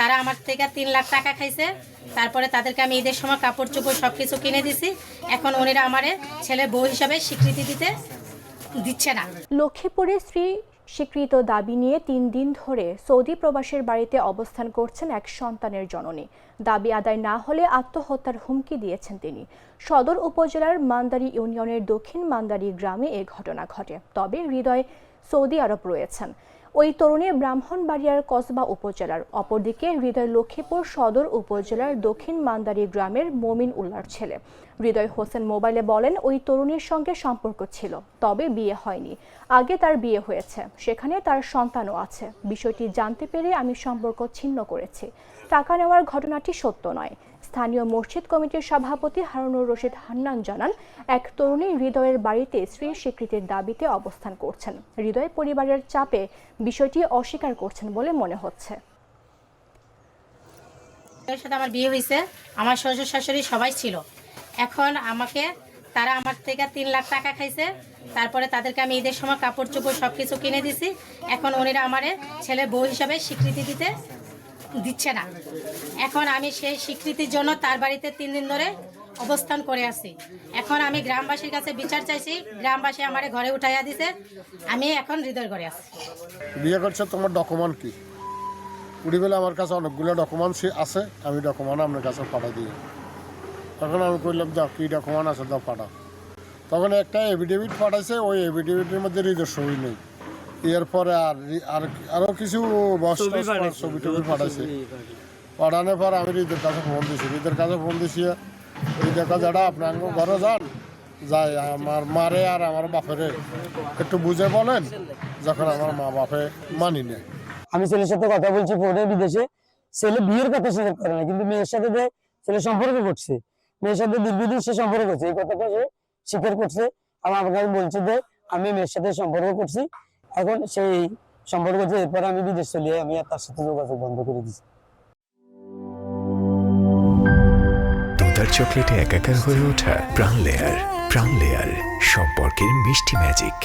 তারা আমার থেকে তিন লাখ টাকা খাইছে। তারপরে তাদেরকে আমি ঈদের সময় কাপড় চোপড় সব কিছু কিনে দিছি। এখন ওনারা আমারে ছেলে বউ হিসাবে স্বীকৃতি দিতে দিচ্ছে না। লক্ষ্মীপুরে স্ত্রী স্বীকৃত দাবি নিয়ে তিন দিন ধরে সৌদি প্রবাসীর বাড়িতে অবস্থান করছেন এক সন্তানের জননী। দাবি আদায় না হলে আত্মহত্যার হুমকি দিয়েছেন তিনি। সদর উপজেলার মান্দারি ইউনিয়নের দক্ষিণ মান্দারি গ্রামে এ ঘটনা ঘটে। তবে হৃদয় সৌদি আরব রয়েছেন। ওই তরুণী ব্রাহ্মণবাড়িয়ার কসবা উপজেলার অপরদিকে হৃদয় লক্ষ্মীপুর সদর উপজেলার দক্ষিণ মান্দারি গ্রামের মমিন উল্লার ছেলে। হৃদয় হোসেন মোবাইলে বলেন, ওই তরুণীর সঙ্গে সম্পর্ক ছিল, তবে বিয়ে হয়নি। আগে তার বিয়ে হয়েছে, সেখানে তার সন্তানও আছে। বিষয়টি জানতে পেরে আমি সম্পর্ক ছিন্ন করেছি। টাকা নেওয়ার ঘটনাটি সত্য নয়। স্থানীয় মসজিদ কমিটির সভাপতি হারুনুর রশিদ হান্নান জানান, এক তরুণী হৃদয়ের বাড়িতে স্ত্রীর স্বীকৃতির দাবিতে অবস্থান করছেন। হৃদয় পরিবারের চাপে বিষয়টি অস্বীকার করছেন বলে মনে হচ্ছে। সাথে আমার বিয়ে হয়েছে আমার শ্বশুর শাশুড়ি সবাই ছিল। এখন আমাকে, তারা আমার থেকে তিন লাখ টাকা খাইছে, তারপরে তাদেরকে আমি ঈদের সময় কাপড় চোপড় সব কিছু কিনে দিছি। এখন ওনারা আমারে ছেলে বউ হিসাবে স্বীকৃতি দিতে দিচ্ছে না। এখন আমি সেই স্বীকৃতির জন্য তার বাড়িতে তিন দিন ধরে অবস্থান করে আছি। এখন আমি গ্রামবাসীর কাছে বিচার চাইছি, গ্রামবাসী আমারে ঘরে উঠাইয়া দিছে। আমি এখন হৃদয় ঘরে আছি। বিয়ে করছে, তোমার ডকুমেন্ট কি? উড়ি বেলা, আমার কাছে অনেকগুলো ডকুমেন্টস আছে, আমি ডকুমেন্ট আপনার কাছে পাঠা দিই। তখন আমি কইলাম, যাও, কী ডকুমেন্ট আছে, দাও, পাঠাও। তখন একটা এভিডেভিট পাঠাইছে, ওই এভিডেভিটের মধ্যে হৃদয় ছবি নেই। এরপরে আর আর আরও কিছু বস্তা ছবি টবি পাঠাইছে। পাঠানোর পর আমি হৃদের কাছে ফোন দিছি। হৃদের কাছে ফোন দিছি হৃদের কাছে এটা আপনার ঘরে যান। যাই আমার মারে আর আমার বাপেরে একটু বুঝে বলেন যখন আমার মা বাপে মানি নেয়। আমি ছেলের সাথে কথা বলছি ফোনে বিদেশে। ছেলে বিয়ের কথা স্বীকার করে না কিন্তু মেয়ের সাথে যে ছেলে সম্পর্ক করছে মেয়ের সাথে দীর্ঘদিন সে সম্পর্ক করছে এই কথাটা সে স্বীকার করছে। আর আমাকে আমি বলছে যে আমি মেয়ের সাথে সম্পর্ক করছি। এখন সেই সম্পর্ক যে এরপর আমি বিদেশ চলে আমি আর তার সাথে যোগাযোগ বন্ধ করে দিচ্ছি দুধার চকলেটে একাকার হয়ে ওঠা প্রাণ লেয়ার প্রাণ লেয়ার সম্পর্কের মিষ্টি ম্যাজিক